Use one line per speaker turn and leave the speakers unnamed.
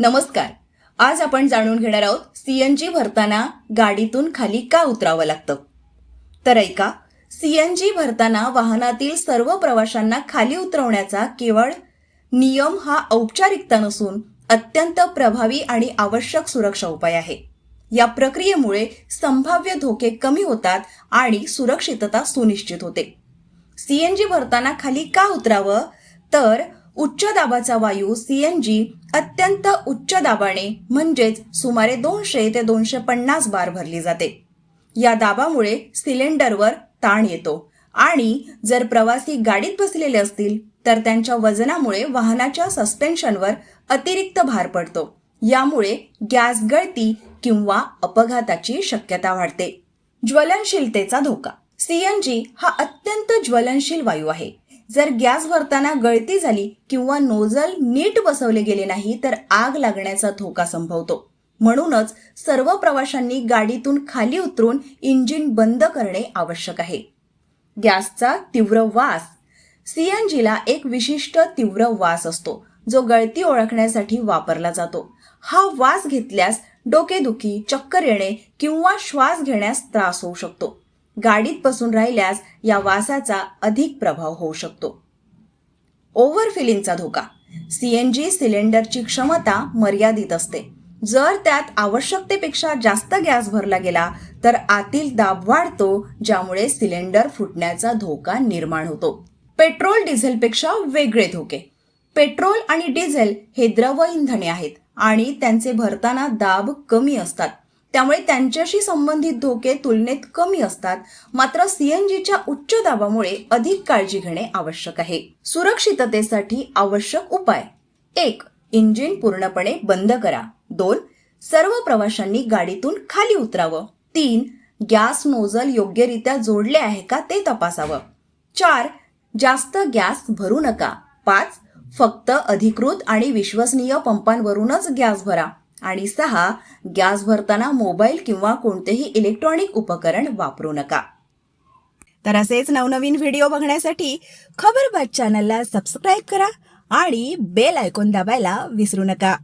नमस्कार. आज आपण जाणून घेणार आहोत सीएनजी भरताना गाडीतून खाली का उतरावं लागतं? तर ऐका सीएनजी भरताना वाहनातील सर्व प्रवाशांना खाली उतरवण्याचा केवळ नियम हा औपचारिकता नसून अत्यंत प्रभावी आणि आवश्यक सुरक्षा उपाय आहे. या प्रक्रियेमुळे संभाव्य धोके कमी होतात आणि सुरक्षितता सुनिश्चित होते. सीएनजी भरताना खाली का उतरावं? तर उच्च दाबाचा वायू सीएनजी अत्यंत उच्च दाबाने म्हणजेच सुमारे दोनशे ते दोनशे पन्नास बार भरली जाते. या दाबामुळे सिलेंडरवर ताण येतो आणि जर प्रवासी गाडीत बसलेले असतील तर त्यांच्या वजनामुळे वाहनाच्या सस्पेन्शनवर अतिरिक्त भार पडतो. यामुळे गॅस गळती किंवा अपघाताची शक्यता वाढते. ज्वलनशीलतेचा धोका. सीएनजी हा अत्यंत ज्वलनशील वायू आहे. जर गॅस भरताना गळती झाली किंवा नोझल नीट बसवले गेले नाही तर आग लागण्याचा धोका संभवतो. म्हणूनच सर्व प्रवाशांनी गाडीतून खाली उतरून इंजिन बंद करणे आवश्यक आहे. गॅसचा तीव्र वास. सीएनजीला एक विशिष्ट तीव्र वास असतो जो गळती ओळखण्यासाठी वापरला जातो. हा वास घेतल्यास डोकेदुखी चक्कर येणे किंवा श्वास घेण्यास त्रास होऊ शकतो. गाडीत बसून राहिल्यास या वासाचा अधिक प्रभाव होऊ शकतो. ओव्हरफिलिंगचा धोका. सीएनजी सिलेंडरची क्षमता मर्यादित असते. जर त्यात आवश्यकतेपेक्षा जास्त गॅस भरला गेला तर आतील दाब वाढतो ज्यामुळे सिलेंडर फुटण्याचा धोका निर्माण होतो. पेट्रोल डिझेलपेक्षा वेगळे धोके. पेट्रोल आणि डिझेल हे द्रव इंधने आहेत आणि त्यांचे भरताना दाब कमी असतात. त्यामुळे त्यांच्याशी संबंधित धोके तुलनेत कमी असतात. मात्र सीएनजीच्या उच्च दाबामुळे अधिक काळजी घेणे आवश्यक आहे. सुरक्षिततेसाठी आवश्यक उपाय. एक इंजिन पूर्णपणे बंद करा. दोन सर्व प्रवाशांनी गाडीतून खाली उतरावं. तीन गॅस नोझल योग्यरित्या जोडले आहे का ते तपासावं. चार जास्त गॅस भरू नका. पाच फक्त अधिकृत आणि विश्वसनीय पंपांवरूनच गॅस भरा. आणि सहा गॅस भरताना मोबाईल किंवा कोणतेही इलेक्ट्रॉनिक उपकरण वापरू नका.
तर असेच नवनवीन व्हिडिओ बघण्यासाठी खबरबात चॅनलला सबस्क्राईब करा आणि बेल आयकॉन दाबायला विसरू नका.